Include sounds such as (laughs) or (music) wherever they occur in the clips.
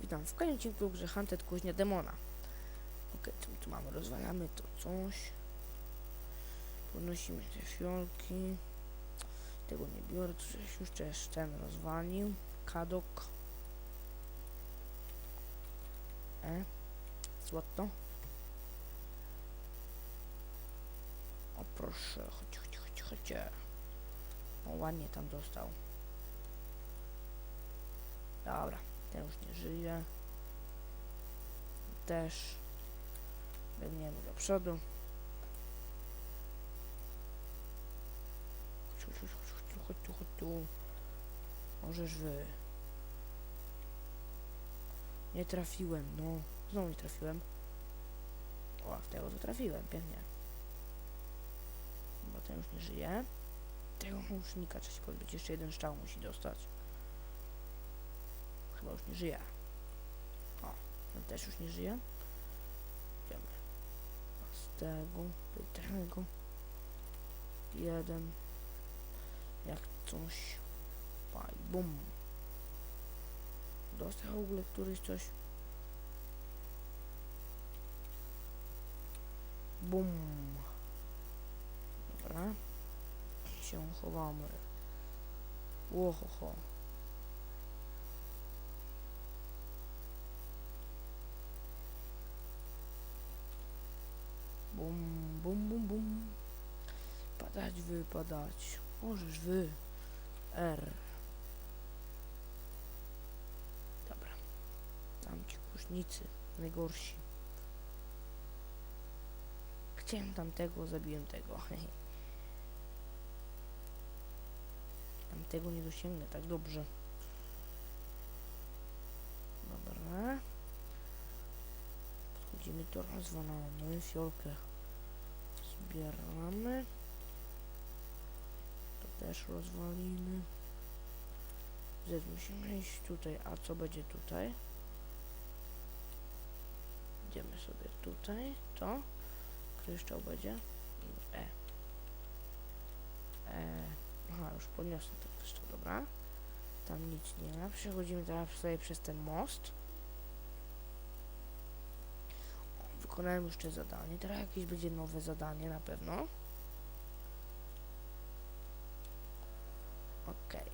Witam w kolejnym odcinku grze Hunted Kuźnia Demona. Ok, tu mamy? Rozwalamy to coś. Podnosimy te fiolki. Tego nie biorę, żeś już też ten rozwalił. Kadok. E. Złoto. O proszę, chodź, chodź, chodź, chodź. O, ładnie tam dostał. Dobra, ten już nie żyje. Też. Biegniemy do przodu. Chodź, chodź, chodź, chodź, chodź tu, chodź tu. Możesz wy. Nie trafiłem, no. Znowu nie trafiłem. O, w tego to trafiłem, pięknie. Ten już nie żyje. Tego łucznika trzeba się pozbyć. Jeszcze jeden strzał musi dostać. Chyba już nie żyje. O, ten też już nie żyje. Idziemy. Z tego, do tego. Jeden. Jak coś. Paj, bum. Dostał w ogóle któryś coś. Bum. Dobra. Się chowamy. Łohoho. Bum, bum, bum, bum. Padać, wypadać. Możesz wy. R. Dobra. Tam ci kusznicy. Najgorsi. Chciałem tamtego, zabiłem tego. (laughs) Tamtego nie dosięgnę tak dobrze. Dobra. Podchodzimy to rozwalamy. Fiolkę zbieramy. To też rozwalimy. Z musimy iść tutaj. A co będzie tutaj? Idziemy sobie tutaj. To. Kryształ będzie. E. E. Aha, już podniosłem ten kryształ, dobra. Tam nic nie ma. Przechodzimy teraz sobie przez ten most. Wykonałem te zadanie. Teraz jakieś będzie nowe zadanie na pewno. Okej.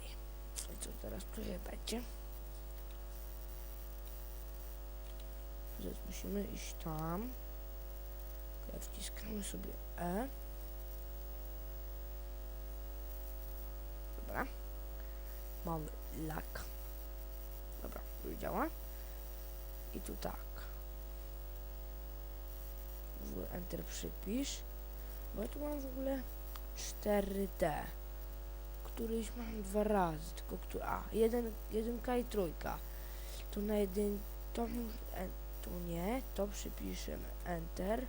I co teraz tu będzie? Więc musimy iść tam. Wciskamy sobie E. Dobra. Mamy lak. Dobra, już działa. I tu tak. W ogóle Enter przypisz. Bo ja tu mam w ogóle 4D. Któryś mam dwa razy, tylko który. A, jeden, jedynka i trójka. To na jedyn. To to nie, to przypiszemy Enter.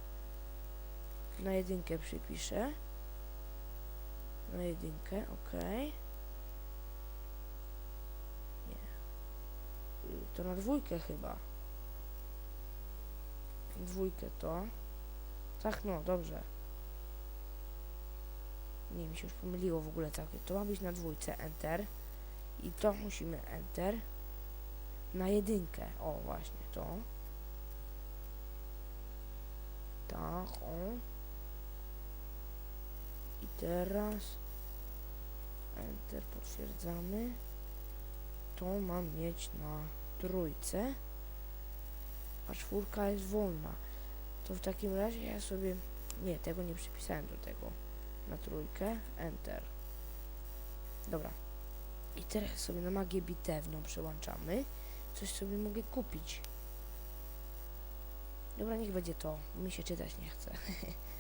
Na jedynkę przypiszę. Na jedynkę, okej. Nie. To na dwójkę chyba. Dwójkę to. Tak, no, dobrze. Nie, mi się już pomyliło w ogóle całkiem. To ma być na dwójce, Enter. I to musimy Enter. Na jedynkę. O, właśnie, to. Tak, o. I teraz Enter potwierdzamy. To mam mieć na trójce, a czwórka jest wolna. To w takim razie ja sobie... Nie, tego nie przypisałem do tego. Na trójkę, Enter. Dobra. I teraz sobie na magię bitewną przełączamy. Coś sobie mogę kupić. Dobra, niech będzie to. Mi się czytać nie chce.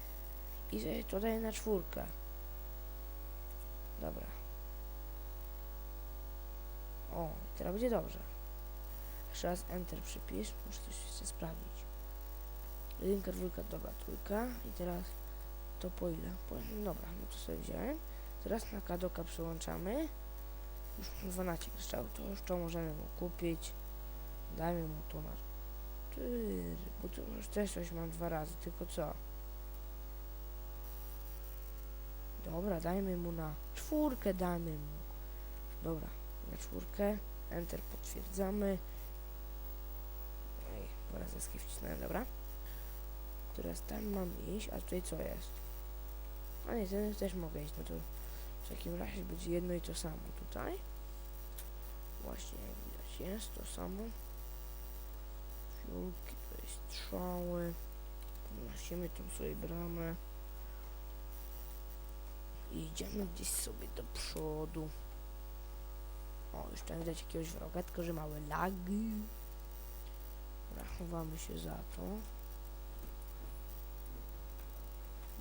(laughs) I sobie to daję na czwórkę. Dobra. O, teraz będzie dobrze. Jeszcze raz Enter przypisz. Muszę coś jeszcze sprawdzić. Jedynka, dwójka, dobra, trójka. I teraz to po ile? Po, dobra, no to sobie wziąłem. Teraz na Kadoka przełączamy. Już mam 12 strzał, to już to możemy mu kupić. Dajmy mu to na... Bo to już też coś mam dwa razy, tylko co? Dobra, dajmy mu na czwórkę, dajmy mu. Dobra, na czwórkę. Enter potwierdzamy. Ej, po raz eski wcisnąłem, dobra. Teraz tam mam iść, a tutaj co jest? A nie, ten też mogę iść, no to w takim razie będzie jedno i to samo tutaj. Właśnie jak widać jest to samo. To jest strzały. Podnosimy tą sobie bramę. I idziemy gdzieś sobie do przodu. O, już tam widać jakiegoś wroga, tylko że małe lagi. Dobra, chowamy się za to.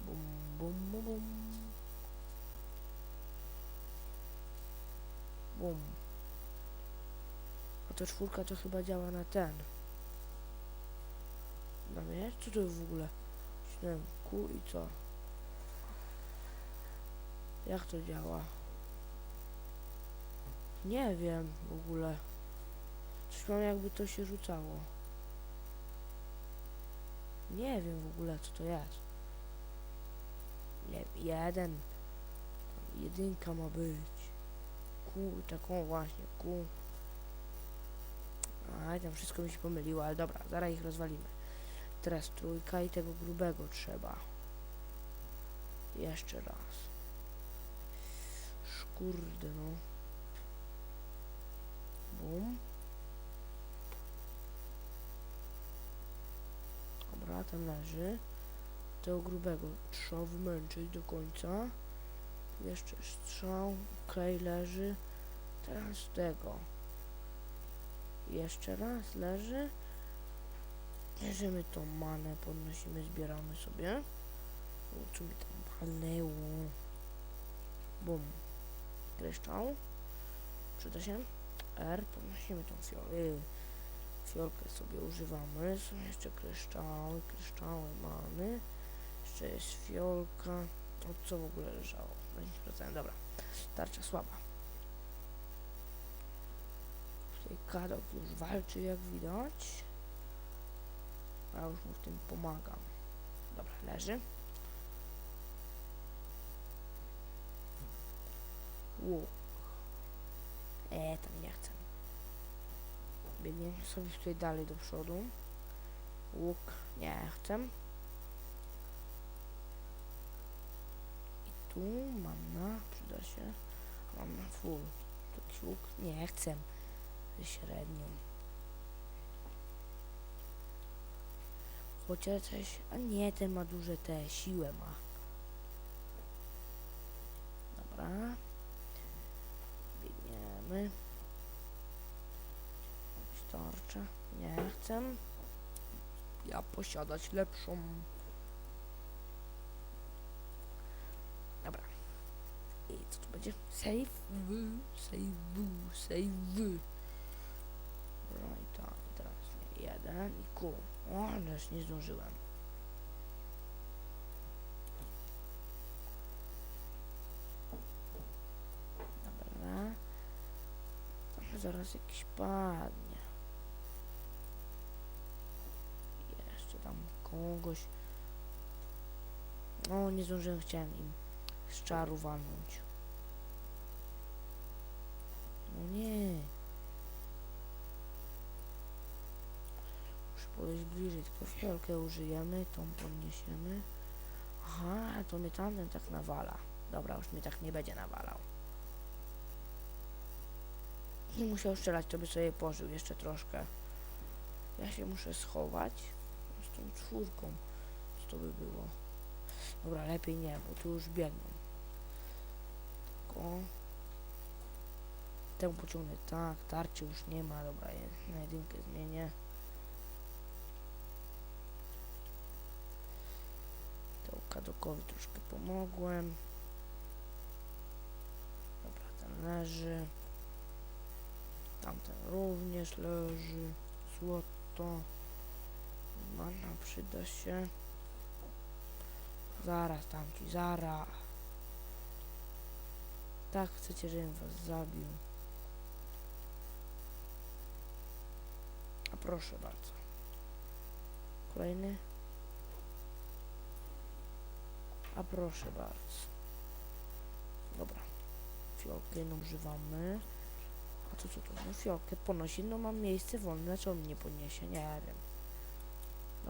Bum, bum, bum, bum. Bum. A to czwórka to chyba działa na ten. Na mnie? Co to w ogóle? Śniłem Q i co? Jak to działa? Nie wiem w ogóle. Coś mam jakby to się rzucało. Nie wiem w ogóle co to jest. Nie, jeden. Tam jedynka ma być. Ku, taką właśnie, ku. A, tam wszystko mi się pomyliło, ale dobra, zaraz ich rozwalimy. Teraz trójka i tego grubego trzeba. Jeszcze raz. Szkurde no. Bum. Dobra, ten leży. Tego grubego trzeba wymęczyć do końca. Jeszcze strzał. Okej, leży. Teraz tego. Jeszcze raz leży. Bierzemy tą manę, podnosimy, zbieramy sobie. O, co mi tam walnęło? Bum. Kryształ. Przyda się. R. Podnosimy tą fiolę. Fiolkę sobie używamy. Są jeszcze kryształy. Kryształy mamy. Jeszcze jest fiolka. O co w ogóle leżało? 10%. Dobra. Tarcza słaba. Tutaj Kadok już walczy jak widać. A już mu w tym pomagam. Dobra, leży. Łuk. E, chcę. Biegniemy sobie tutaj dalej do przodu. Łuk nie chcę. I tu mam na, przyda się. Mam na full. Taki łuk nie chcę. Średnią. Chociaż coś, a nie, ten ma duże te, siłę ma. Dobra. Biegniemy. Starcza. Nie chcę. Ja posiadać lepszą. Dobra. I co tu będzie? Save, save, save. Dobra, i tak, i teraz jeden i ku. O, ależ nie zdążyłem. Dobra. Zaraz jakiś padnie. Jeszcze tam kogoś. O, nie zdążyłem, chciałem im z czaru walnąć. No nie. Muszę podejść bliżej, tylko fiolkę użyjemy, tą podniesiemy. Aha, to mnie tamten tak nawala. Dobra, już mnie tak nie będzie nawalał. Nie musiał strzelać, to by sobie pożył jeszcze troszkę. Ja się muszę schować czwórką. Co to by było? Dobra, lepiej nie, bo tu już biegną. Tylko... Tę pociągnę tak, tarczy już nie ma, dobra, na jedynkę zmienię. Temu kadokowi troszkę pomogłem. Dobra, ten leży. Tamten również leży. Złoto. Mana przyda się. Zaraz tamci, zaraz. Tak chcecie, żebym was zabił. A proszę bardzo. Kolejny. A proszę bardzo. Dobra. Fiolkę jedną używamy. A to co to? No fiolkę ponosi, no mam miejsce wolne, dlaczego mnie nie podniesie? Nie wiem.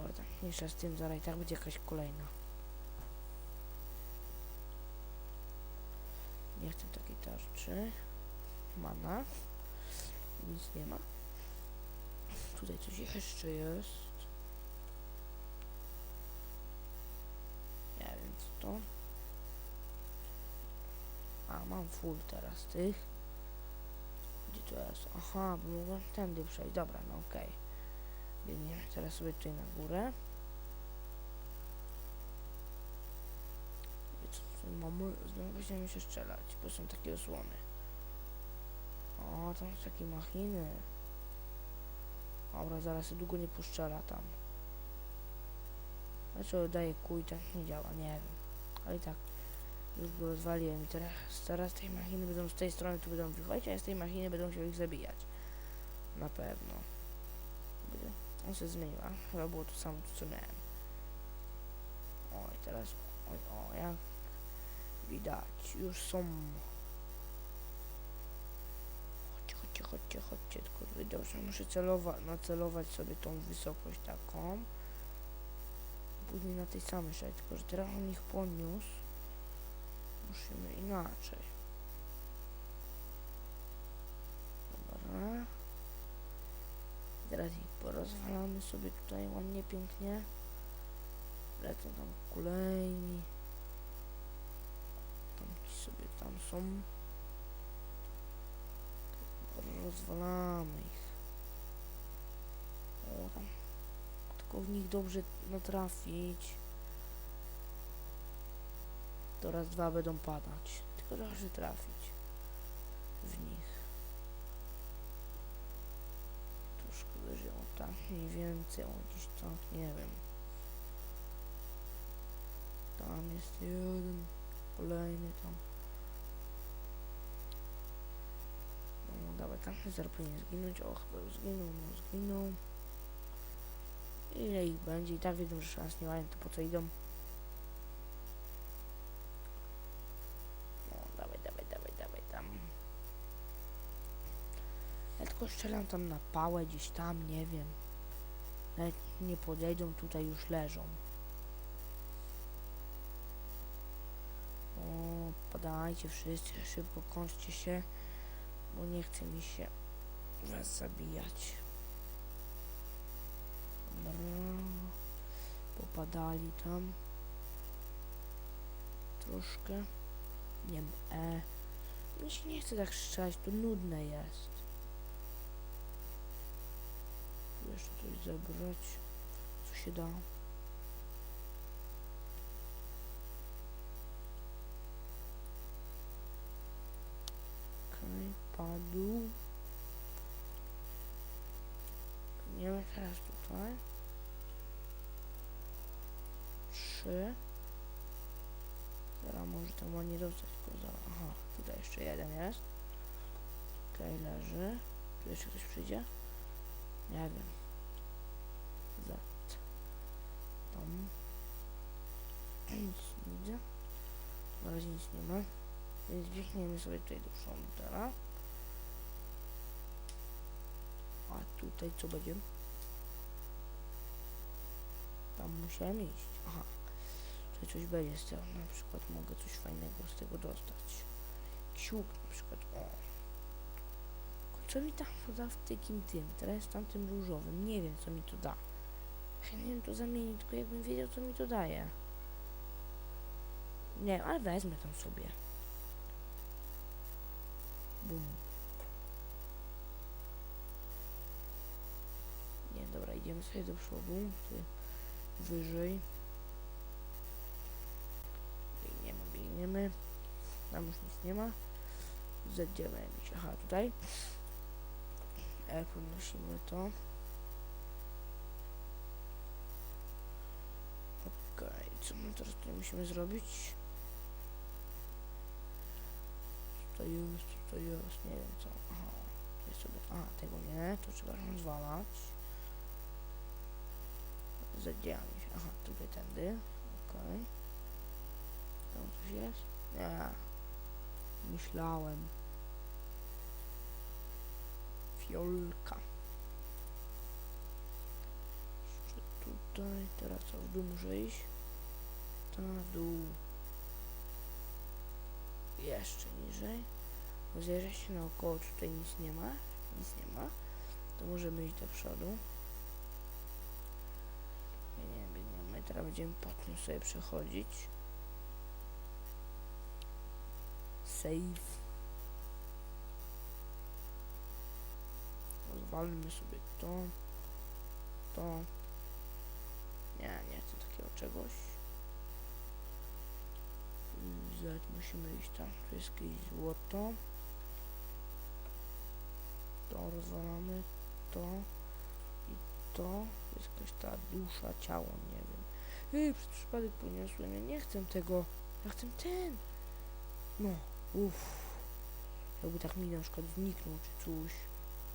Dobra, tak, mniejsza z tym, zaraz tak będzie jakaś kolejna. Nie chcę takiej tarczy. Mana. Nic nie ma. Tutaj coś jeszcze jest. Nie wiem co to. A, mam full teraz tych. Gdzie to jest? Aha, bo mogłem tędy przejść. Dobra, no okej. Biegniemy teraz sobie tutaj na górę. I co tutaj mamy? Znowu będziemy się strzelać, bo są takie osłony. O, tam są takie machiny. Dobra, zaraz się długo nie puszczela tam. Dlaczego daje kuj, tak nie działa, nie wiem. Ale i tak, już go rozwaliłem i teraz, teraz tej machiny będą z tej strony tu będą wychodzić, a z tej machiny będą się ich zabijać. Na pewno. On się zmienił, a chyba było to samo, co miałem. Oj, teraz, oj, o, jak widać, już są. Chodźcie, chodźcie, chodźcie, chodźcie, tylko tutaj dobrze, muszę celować, nacelować sobie tą wysokość taką. Później na tej samej szali, tylko że teraz on ich podniósł. Musimy inaczej. Dobra. Teraz ich porozwalamy sobie tutaj ładnie, pięknie. Lecą tam kolejni. Tam ci sobie tam są. Rozwalamy ich. O tam. Tylko w nich dobrze natrafić. To raz dwa będą padać. Tylko dobrze trafić w nich. Troszkę wyżej, tak, mniej więcej, o gdzieś tak, nie wiem. Tam jest jeden, kolejny tam. No dawaj, tam zaraz powinien zginąć, o chyba już zginął, no zginął. Ile ich będzie? I tak wiedzą, że szans nie mają, to po co idą? No, dawaj, dawaj, dawaj, dawaj, tam. Ja tylko strzelam tam na pałę, gdzieś tam, nie wiem. Nawet nie podejdą, tutaj już leżą. O, podajcie wszyscy, szybko kończcie się, bo nie chce mi się was zabijać. Dobra. Popadali tam. Troszkę. Nie wiem, e. Mi się nie chce tak strzelać, to nudne jest. Jeszcze coś zebrać. Co się da? Okej, padł. Nie wiem teraz tutaj. Trzy. Zaraz może tam ładnie dostać, tylko zaraz. Aha, tutaj jeszcze jeden jest. Okej, leży. Tu jeszcze ktoś przyjdzie? Nie wiem. Z. Tam. Nic nie widzę. Na razie nic nie ma. Więc biegniemy sobie tutaj do teraz. A tutaj co będzie? Tam musiałem iść. Aha. Tutaj coś będzie z tego. Na przykład mogę coś fajnego z tego dostać. Siłk na przykład. O. Co mi tam poda w takim tym? Teraz tamtym różowym. Nie wiem co mi to da. Wiem to zamienić, tylko jakbym wiedział co mi to daje. Nie ale wezmę tam sobie. Bum. Nie, dobra, idziemy sobie do przodu. Wyżej. Biegniemy, biegniemy. Tam już nic nie ma. Z9. Aha, tutaj. E, podnosimy to. Okej, co my teraz tutaj musimy zrobić? Co to jest, co to jest, nie wiem co. Aha, tutaj sobie, a tego nie, to trzeba rozwalać. Zadziałam się, aha, tutaj tędy, okej. Tam coś jest? Nie. myślałem. Fiolka. Jeszcze tutaj, teraz w dół muszę iść? To na dół. Jeszcze niżej. Rozejrzę się naokoło, tutaj nic nie ma. Nic nie ma. To możemy iść do przodu. Biegniemy, biegniemy. Teraz będziemy po tym sobie przechodzić. Save. Rozwalmy sobie to. To. Nie, nie chcę takiego czegoś. Z musimy iść tam. Tu jest złoto. To rozwalamy. To. I to. Jest jakaś ta dusza, ciało, nie wiem. Ej, przez przypadek poniosłem. Ja nie chcę tego. Ja chcę ten. No, uff. Jakby tak mi na przykład zniknął czy coś,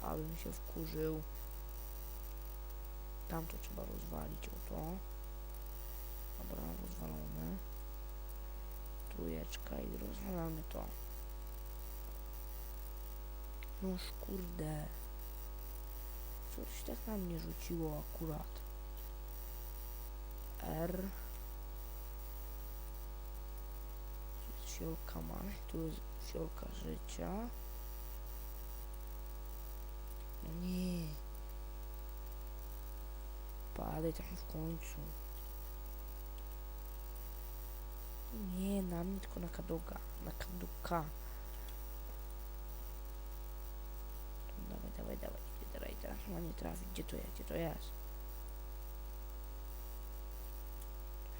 abym się wkurzył. Tam to trzeba rozwalić, o to. Dobra, rozwalone. Trójeczka i rozwalamy to. Noż kurde. Coś tak na mnie rzuciło akurat. R. Tu jest Fiolka mamy, tu jest fiolka życia. No nie. Padaj tam w końcu. No Nie, na mnie tylko na kadoga. Na kaduka. Dawaj, dawaj, dawaj. Gdzie teraz, teraz ma nie trafić. Gdzie to jest? Gdzie to jest?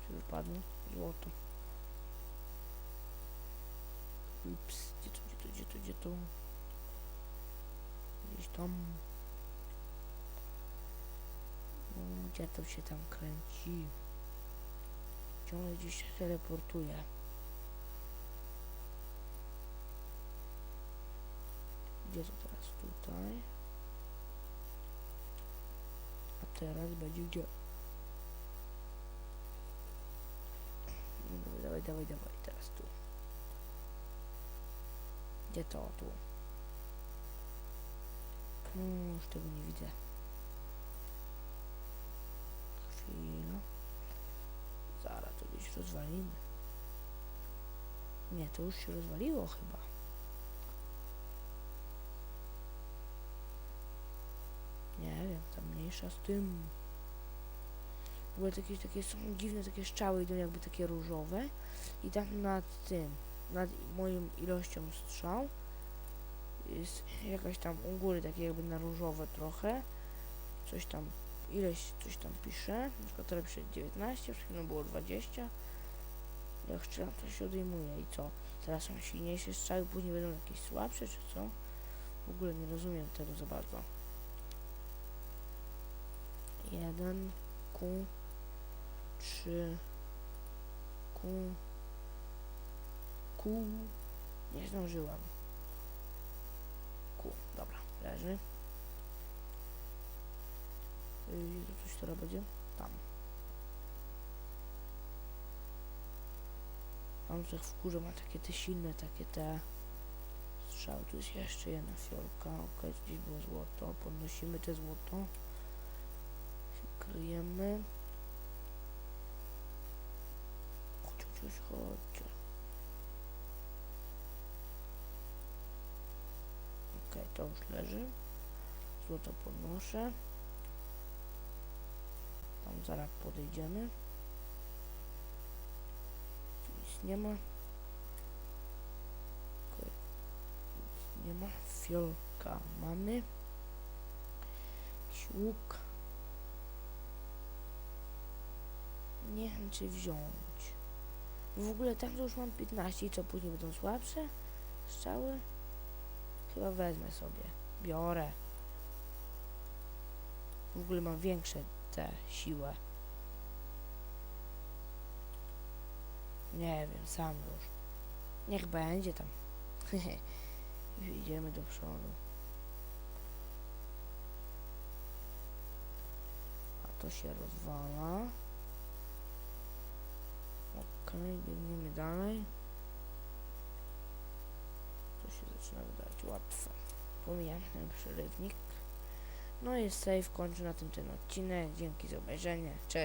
Tu wypadło? Złoto. Ups, gdzie to, gdzie to, gdzie to, gdzie to? Gdzieś tam. No, gdzie to się tam kręci? Ciągle gdzieś się teleportuje. Gdzie to teraz? Tutaj. A teraz będzie gdzie? No, dawaj, dawaj, dawaj, teraz tu. Gdzie to tu? No, już tego nie widzę. Gdzieś rozwalimy. Nie, to już się rozwaliło chyba. Nie wiem, tam mniejsza z tym. W ogóle takie, takie są dziwne, takie strzały idą jakby takie różowe i tam nad tym, nad moją ilością strzał jest jakaś tam u góry takie jakby na różowe trochę. Coś tam, ileś coś tam pisze. Na przykład teraz pisze 19, przed chwilą było 20. Jak strzelam to się odejmuje i co? Teraz są silniejsze strzały, później będą jakieś słabsze czy co? W ogóle nie rozumiem tego za bardzo. Jeden, Q, trzy, Q, Q, nie zdążyłam. Q, dobra, leży. Yy, coś teraz będzie? Tam. Mam tych w górze ma takie te silne, takie te strzały. Tu jest jeszcze jedna fiolka. Ok, gdzieś było złoto. Podnosimy te złoto. Kryjemy. Chodź, chodź, chodź. Ok, to już leży. Złoto podnoszę. Tam zaraz podejdziemy. Nie ma. Nie ma. Fiolka mamy. Łuk. Nie wiem czy wziąć. W ogóle tam już mam 15 i co później będą słabsze? Strzały? Chyba wezmę sobie. Biorę. W ogóle mam większe te siłę. Nie wiem, sam już. Niech będzie tam. (laughs) Idziemy do przodu. A to się rozwala. Okej, biegniemy dalej. zaczyna wydawać łatwe. Pomijam ten przerywnik. No i save kończy na tym ten odcinek. Dzięki za obejrzenie. Cześć.